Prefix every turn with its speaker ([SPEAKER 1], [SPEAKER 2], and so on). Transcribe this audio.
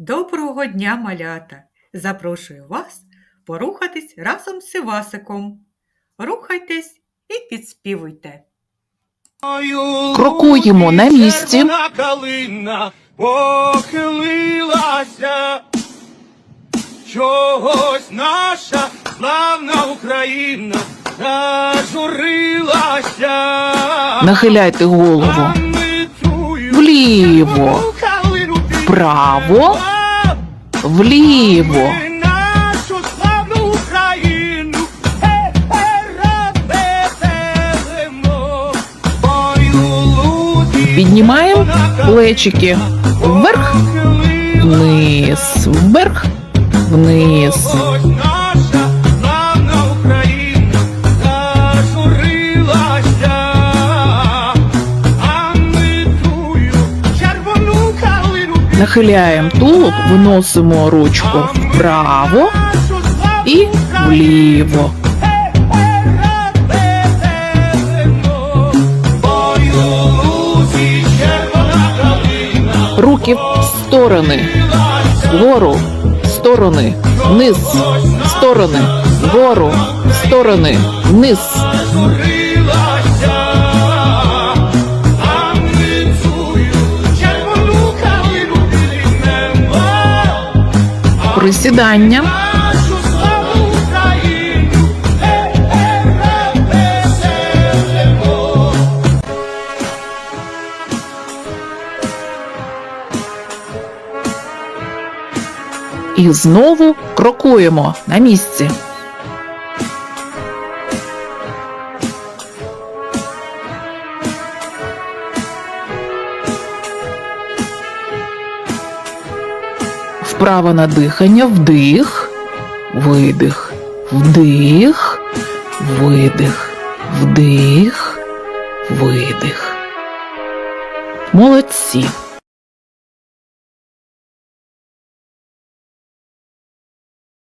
[SPEAKER 1] Доброго дня, малята! Запрошую вас порухатись разом з Івасиком. Рухайтесь і підспівуйте.
[SPEAKER 2] Крокуємо на місці.
[SPEAKER 3] Калина похилилася. Чогось наша славна Україна зажурилася.
[SPEAKER 2] Нахиляйте голову. Вліво. Вправо. Вліво. Піднімаємо плечики вверх, вниз, вверх, вниз. Нахиляємо тулуб, виносимо ручку вправо і вліво. Руки в сторони. Вгору, сторони, вниз, сторони, вгору, сторони, вниз. Присідання. І знову крокуємо на місці. Вправо на дихання, вдих, видих, вдих, видих, вдих, видих. Молодці.